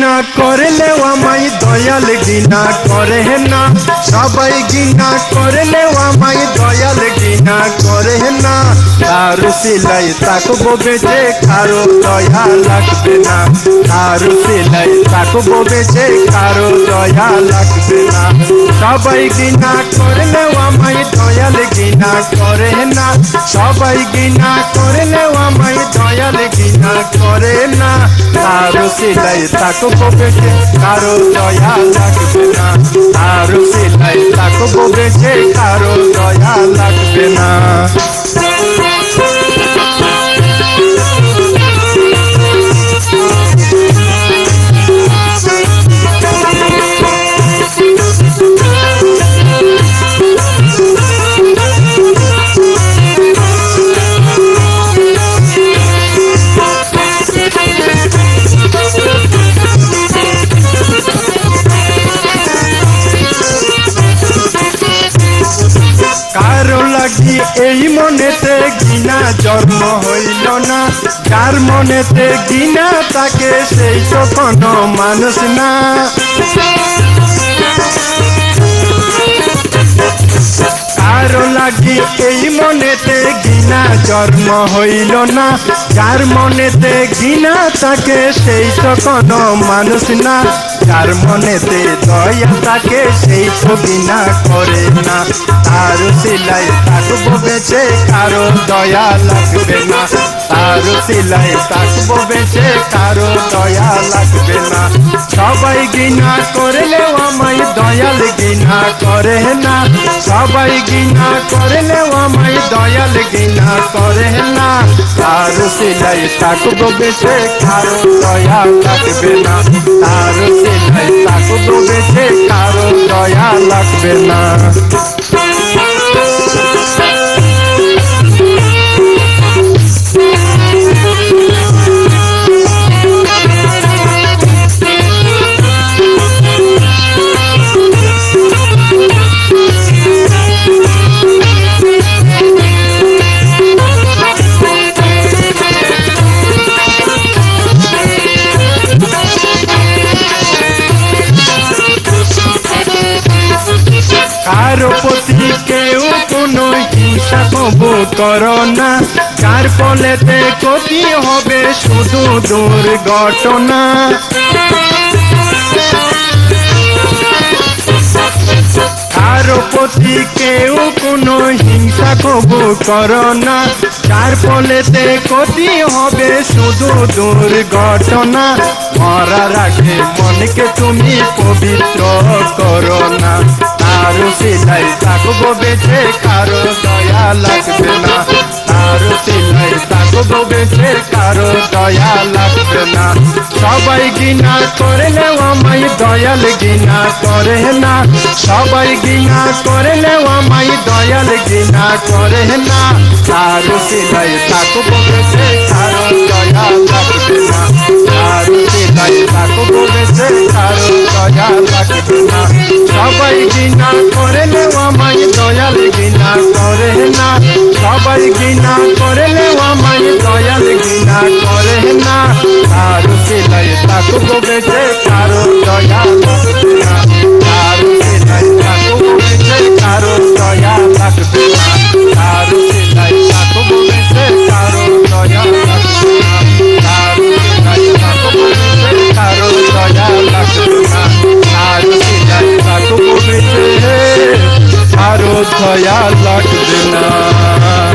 গিনা করলেও আমায় দয়াল গিনা করে না। সবাই গিনা করলেও আমায় দয়াল গিনা করে না। তার সিলাই তাকবো বেঁচে, কারও দয়া লাগবে না। তার সিলাই তাকবো বেঁচে, কারও দয়া লাগবে না। সবাই গিনা করলেও আমায় দয়াল গিনা করে না। সবাই গিনা করলেও আমায় দয়াল গিনা তারও সিলাই তাকো বেঁচে কারও দয়া লাগবে না। তারও সিলাই তাকো বেঁচে কারও দয়া লাগবে না। গিনা জন্ম হইল না। যার মনেতে গিনা তাকে সেই তো কোনো মানুষ না। কারও লাগি এই মনেতে গিনা জন্ম হইল না। যার মনেতে গিনা তাকে সেই তো কোনো মানুষ না। যার মনেতে দয়া তাকে সেই ছবি না করে না। তার সিলাই থাকব বেছে কারও দয়া লাগবে না। তার সিলাই থাকব বেছে কারও দয়া লাগবে না। সবাই গিনা করলেও আমায় দয়াল গিনা করে না। সবাই গিনা করলেও আমায় দয়াল গিনা করে না। তার সিলাই থাকব বেঁচে কারও দয়া লাগবে না। তার সিলাই থাকব বেঁচে কারও দয়া লাগবে না। কারও প্রতি কেউ কোনো হিংসা কবু করো না। যার ফলেতে ক্ষতি হবে শুধু দুর্ঘটনা। কারও প্রতি কেউ কোনো হিংসা কবু করো না। যার ফলেতে ক্ষতি হবে শুধু দুর্ঘটনা। মরার আগে মনকে তুমি পবিত্র করো না। কারও সিলাই থাকব বেঁচে, কারও দয়া লাগবে না। কারও সিলাই থাকব বেঁচে, কারও দয়া লাগবে না। সবাই গিনা করলেও আমায়, দয়াল গিনা করে না। সবাই গিনা করলেও আমায়, দয়াল গিনা করে না। কারও সিলাই থাকব বেঁচে, কারও দয়া লাগবে না। কারও সিলাই থাকব বেঁচে, কারও দয়া লাগবে না সবাই গিনা করলেও আমায়, দয়াল গিনা করে না। সবাই গিনা করলেও আমায়, দয়াল গিনা করে না। তার সিলাই থাকব বেঁচে koyarlar kızına